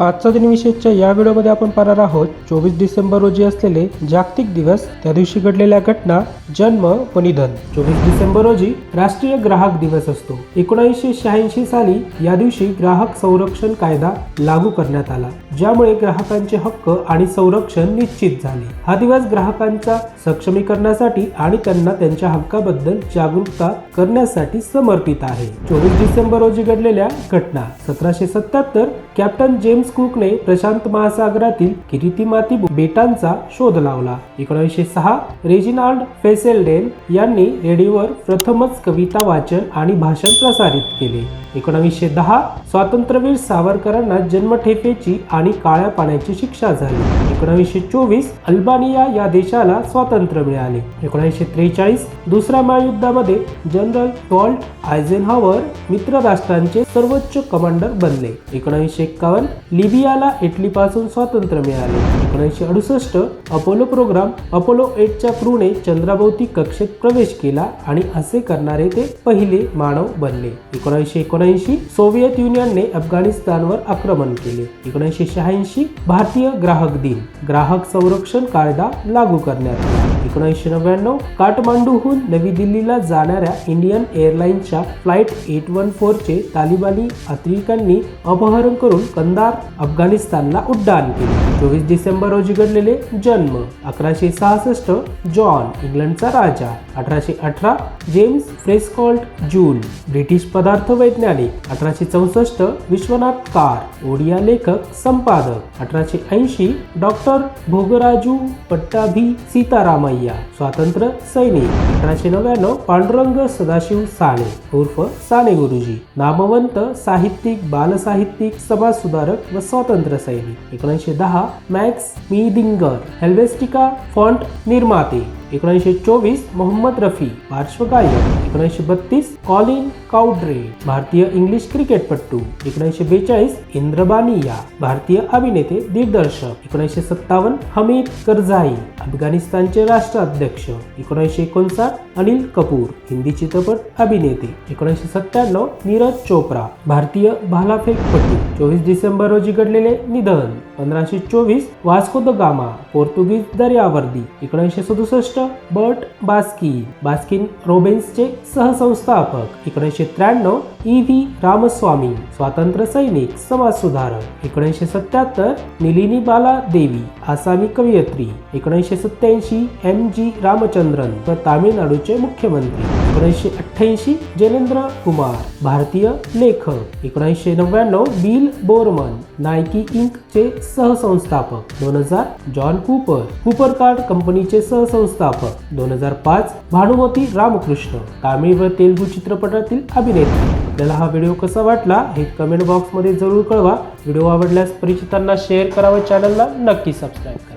आजचा दिनविशेषच्या या व्हिडिओमध्ये आपण पाहणार आहोत चोवीस डिसेंबर रोजी असलेले जागतिक दिवस त्या दिवशी घडलेल्या घटना जन्म व निधन. चोवीस डिसेंबर रोजी राष्ट्रीय ग्राहक दिवस असतो. एकोणीसशे शहाऐंशी साली या दिवशी ग्राहक संरक्षण कायदा लागू करण्यात आला. ज्यामुळे ग्राहकांचे हक्क आणि संरक्षण निश्चित झाले. हा दिवस ग्राहकांचा सक्षमीकरणासाठी आणि त्यांना त्यांच्या हक्काबद्दल जागरूकता करण्यासाठी समर्पित आहे. चोवीस डिसेंबर रोजी घडलेल्या घटना. सतराशे सत्याहत्तर कॅप्टन जेम्स कुकने प्रशांत महासागरातील किरितीमाती बेटांचा शोध लावला. एकोणीसशे सहा रेजिनाल्ड फेसेलडेन यांनी रेडिओवर प्रथमच कविता वाचन आणि भाषण प्रसारित केले. एकोणावीसशे दहा स्वातंत्र्यवीर सावरकरांना जन्मठेपेची आणि काळ्या पाण्याची शिक्षा झाली. एकोणीसशे चोवीस अल्बानिया या देशाला स्वातंत्र्य मिळाले. एकोणीसशे त्रेचाळीस दुसऱ्या महायुद्धामध्ये जनरल टॉल्ट आयझेनहॉवर मित्र राष्ट्रांचे सर्वोच्च कमांडर बनले. एकोणीसशे एक्कावन्न लिबियाला इटलीपासून स्वातंत्र्य मिळाले. एकोणीसशे अडुसष्ट अपोलो प्रोग्राम अपोलो एटच्या क्रूने चंद्राभोवती कक्षेत प्रवेश केला आणि असे करणारे ते पहिले मानव बनले. एकोणीसशे एकोणऐंशी सोव्हिएत युनियनने अफगाणिस्तानवर आक्रमण केले. एकोणीसशे शहाऐंशी भारतीय ग्राहक दिन. ग्राहक संरक्षण कायदा लागू करण्यात आला. एकोणीसशे नव्याण्णव काठमांडूहून नवी दिल्लीला जाणाऱ्या इंडियन एअरलाइन्सच्या फ्लाईट एट वन फोरचे तालिबानी अतिरेक्यांनी अपहरण करून कंदार अफगाणिस्तानला उड्डाण केले. चोवीस डिसेंबर रोजी घडलेले जन्म. अकराशे सहासष्ट जॉन इंग्लंडचा राजा. अठराशे अठरा जेम्स फ्रेस्कॉल्ट जून. ब्रिटिश पदार्थ वैज्ञानिक. अठराशे चौसष्ट विश्वनाथ कार. ओडिया लेखक संपादक अठराशे ऐंशी डॉक्टर भोगराजू पट्टाभी सीतारामय्या स्वातंत्र्य सैनिक अठराशे नव्याण्णव पांडुरंग सदाशिव साने उर्फ साने गुरुजी नामवंत साहित्यिक बालसाहित्यिक समाज सुधारक व स्वातंत्र्य सैनिक एकोणीसशे दहा मॅक्स मीदिंगर हेल्वेस्टिका फॉन्ट निर्माते. एकोणीसशे चोवीस मोहम्मद रफी पार्श्वगायक. एकोणीसशे बत्तीस कॉलिन काउड्रे भारतीय इंग्लिश क्रिकेटपट्टू एकोणीसशे बेचाळीस इंद्रबानिया भारतीय अभिनेते दिग्दर्शक. एकोणीसशे सत्तावन्न हमीद करझाई अफगाणिस्तानचे राष्ट्राध्यक्ष. एकोणीसशे एकोणसाठ अनिल कपूर हिंदी चित्रपट अभिनेते. एकोणीसशे सत्त्याण्णव नीरज चोप्रा भारतीय भालाफेकपटू. चोवीस डिसेंबर रोजी घडलेले निधन. पंधराशे चोवीस वास्को द गामा पोर्तुगीज दर्यावर्दी एकोणीसशे सदुसष्ट बर्ट बास्किन बास्किन रोबेन्सचे सहसंस्थापक एकोणीसशे त्र्याण्णव ई व्ही रामस्वामी स्वातंत्र्य सैनिक समाज सुधारक एकोणीसशे सत्याहत्तर निलिनी बाला देवी आसामी कवयित्री एकोणीसशे सत्याऐंशी एम जी रामचंद्रन व तामिळनाडूचे मुख्यमंत्री एकोणीसशे अठ्ठ्याऐंशी जैनेंद्र कुमार. भारतीय लेखक एकोणीसशे नव्याण्णव बिल बोरमन नायकी इंक चे सहसंस्थापक दोन हजार जॉन कुपर कुपर कार्ड कंपनीचे सहसंस्थापक दोन हजार पाच भानुमती रामकृष्ण तामिळ व तेलुगू चित्रपटातील अभिनेत्री. आपल्याला हा व्हिडिओ कसा वाटला हे कमेंट बॉक्समध्ये जरूर कळवा. व्हिडिओ आवडल्यास परिचितांना शेअर करावा चॅनलला नक्की सबस्क्राईब